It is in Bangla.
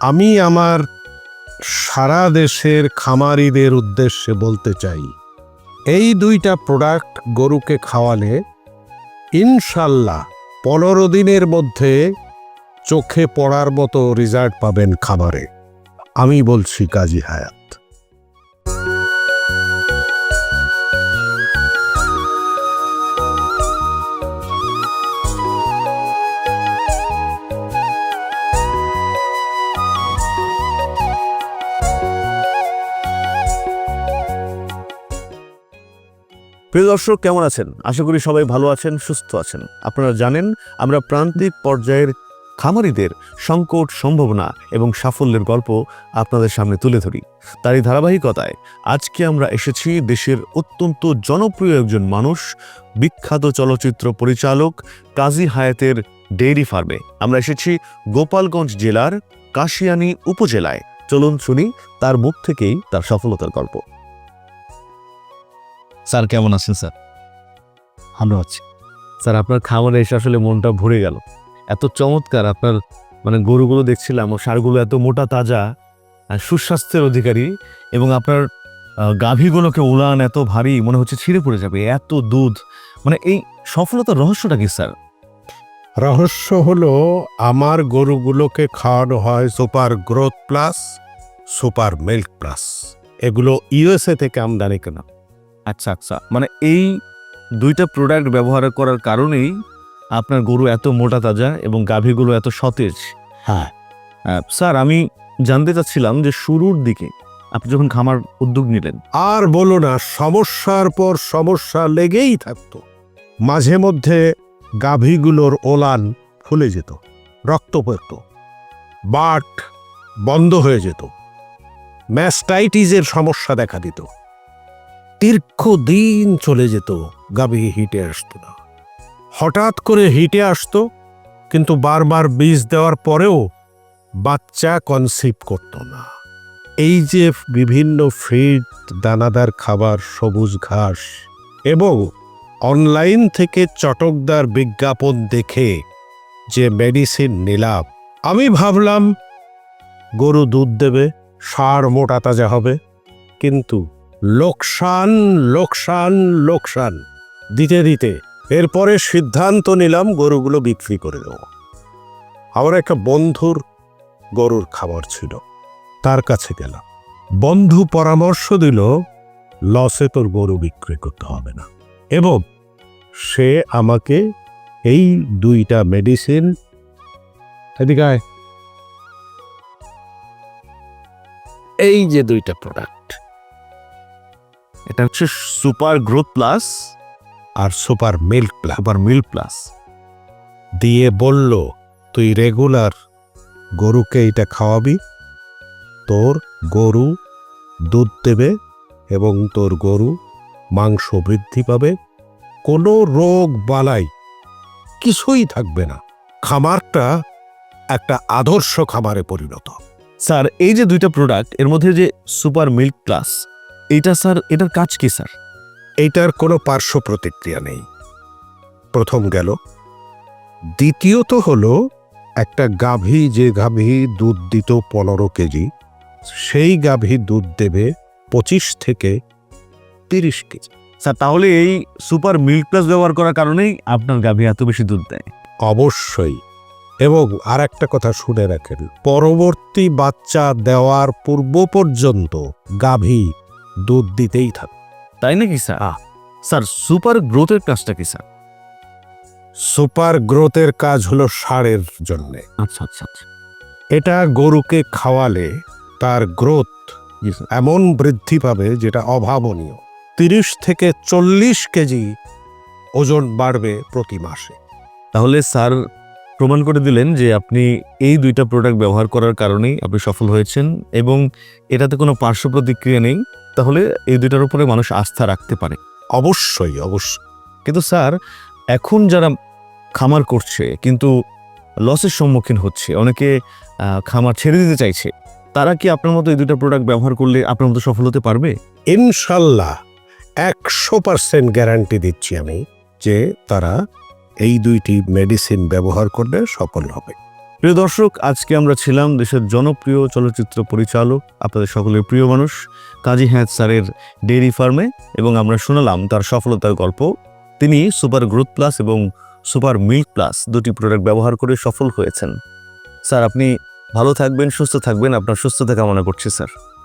আমি আমার সারা দেশের খামারিদের উদ্দেশ্যে বলতে চাই, এই দুইটা প্রোডাক্ট গরুকে খাওয়ালে ইনশাল্লাহ পনেরো দিনের মধ্যে চোখে পড়ার মতো রেজাল্ট পাবেন খাবারে আমি বলছি কাজী হায়াত। প্রিয় দর্শক, কেমন আছেন? আশা করি সবাই ভালো আছেন, সুস্থ আছেন। আপনারা জানেন, আমরা প্রান্তিক পর্যায়ের খামারিদের সংকট সম্ভাবনা এবং সাফল্যের গল্প আপনাদের সামনে তুলে ধরি। তারই ধারাবাহিকতায় আজকে আমরা এসেছি দেশের অত্যন্ত জনপ্রিয় একজন মানুষ, বিখ্যাত চলচ্চিত্র পরিচালক কাজী হায়াতের ডেইরি ফার্মে। আমরা এসেছি গোপালগঞ্জ জেলার কাশিয়ানী উপজেলায়। চলুন শুনি, তার মুখ থেকেই তার সফলতার গল্প। স্যার কেমন আছেন স্যার? ভালো আছি। স্যার আপনার খামারে এসে আসলে মনটা ভরে গেল। এত চমৎকার আপনার মানে গরুগুলো দেখছিলাম ও সারগুলো এত মোটা তাজা আর সুস্বাস্থ্যের অধিকারী এবং আপনার গাভীগুলোকে উলান এত ভারী মনে হচ্ছে ছিঁড়ে পড়ে যাবে এত দুধ। মানে এই সফলতার রহস্যটা কি স্যার? রহস্য হলো আমার গরুগুলোকে খাওয়ানো হয় super growth plus super milk plus. এগুলো ইউএসএ থেকে আমদানি কেনা। আচ্ছা আচ্ছা। মানে এই দুইটা প্রোডাক্ট ব্যবহার করার কারণেই আপনার গরু এত মোটা তাজা এবং গাভীগুলো এত সতেজ। হ্যাঁ। স্যার আমি জানতে চাচ্ছিলাম যে শুরুর দিকে আপনি যখন খামার উদ্যোগ নিলেন। আর বলো না সমস্যার পর সমস্যা লেগেই থাকতো। মাঝে মধ্যে গাভীগুলোর ওলান ফুলে যেত রক্ত পড়ত বাট বন্ধ হয়ে যেত। ম্যাস্টাইটিসের সমস্যা দেখা দিত। দীর্ঘদিন চলে যেত গাভী হিটে আসতো না। হঠাৎ করে হিটে আসতো, কিন্তু বারবার বীজ দেওয়ার পরেও বাচ্চা কনসিভ করতো না। এই যে বিভিন্ন ফিড, দানাদার খাবার, সবুজ ঘাস এবং অনলাইন থেকে চটকদার বিজ্ঞাপন দেখে যে মেডিসিন নিলাম, আমি ভাবলাম, গরু দুধ দেবে, সার মোটা তাজা হবে, কিন্তু লোকসান লোকসান লোকসান। দিতে দিতে। এরপরে সিদ্ধান্ত নিলাম গরুগুলো বিক্রি করে দেবো। আমার একটা বন্ধুর গরুর খাবার ছিল। তার কাছে গেলাম। বন্ধু পরামর্শ দিল, লসে তোর গরু বিক্রি করতে হবে না। এবং সে আমাকে এই দুইটা মেডিসিন এদিকে এই যে দুইটা প্রোডাক্ট এটা হচ্ছে সুপার গ্রোথ প্লাস আর super milk plus super milk plus. দিয়ে বলল, তুই রেগুলার গরুকে এটা খাওয়াবি, তোর গরু দুধ দেবে এবং তোর গরু মাংস বৃদ্ধি পাবে। কোনো রোগ বালাই কিছুই থাকবে না। খামারটা একটা আদর্শ খামারে পরিণত। স্যার, এই যে দুইটা প্রোডাক্টের মধ্যে যে সুপার মিল্ক প্লাস এইটা স্যার এটার কাজ কি স্যার? এইটার কোনো পার্শ্ব প্রতিক্রিয়া নেই। প্রথম গেল দ্বিতীয়ত হলো একটা গাভী যে গাভী দুধ দিত পনেরো কেজি সেই গাভী দুধ দেবে পঁচিশ থেকে তিরিশ কেজি। স্যার তাহলে এই সুপার মিল্ক প্লাস ব্যবহার করার কারণেই আপনার গাভী এত বেশি দুধ দেয়? অবশ্যই। এবং আর একটা কথা শুনে রাখেন পরবর্তী বাচ্চা দেওয়ার পূর্ব পর্যন্ত গাভী দুধ দিতেই থাকে। তাই নাকি স্যার? স্যার সুপার গ্রোথের কাজটা কি স্যার? সুপার গ্রোথের কাজ হলো সারের জন্যে। আচ্ছা আচ্ছা আচ্ছা। এটা গরুকে খাওয়ালে তার গ্রোথ এমন বৃদ্ধি পাবে যেটা অভাবনীয়। তিরিশ থেকে চল্লিশ কেজি ওজন বাড়বে প্রতি মাসে। তাহলে স্যার প্রমাণ করে দিলেন যে আপনি এই দুইটা প্রোডাক্ট ব্যবহার করার কারণেই আপনি সফল হয়েছেন এবং এটাতে কোনো পার্শ্ব প্রতিক্রিয়া নেই তাহলে এই দুইটার উপরে মানুষ আস্থা রাখতে পারে। অবশ্যই অবশ্যই কিন্তু স্যার এখন যারা খামার করছে কিন্তু লসের সম্মুখীন হচ্ছে অনেকে খামার ছেড়ে দিতে চাইছে তারা কি আপনার মতো এই দুইটা প্রোডাক্ট ব্যবহার করলে আপনার মতো সফল হতে পারবে? ইনশাল্লাহ। একশো পার্সেন্ট গ্যারান্টি দিচ্ছি আমি যে তারা এই দুইটি মেডিসিন ব্যবহার করলে সফল হবে। প্রিয় দর্শক, আজকে আমরা ছিলাম দেশের জনপ্রিয় চলচ্চিত্র পরিচালক, আপনাদের সকলের প্রিয় মানুষ, কাজী হ্যাঁত স্যারের ডেইরি ফার্মে এবং আমরা শোনালাম তার সফলতার গল্প। তিনি সুপার গ্রোথ প্লাস এবং সুপার মিল্ক প্লাস দুটি প্রোডাক্ট ব্যবহার করে সফল হয়েছেন। স্যার, আপনি ভালো থাকবেন, সুস্থ থাকবেন, আপনার সুস্থতা কামনা করছি, স্যার।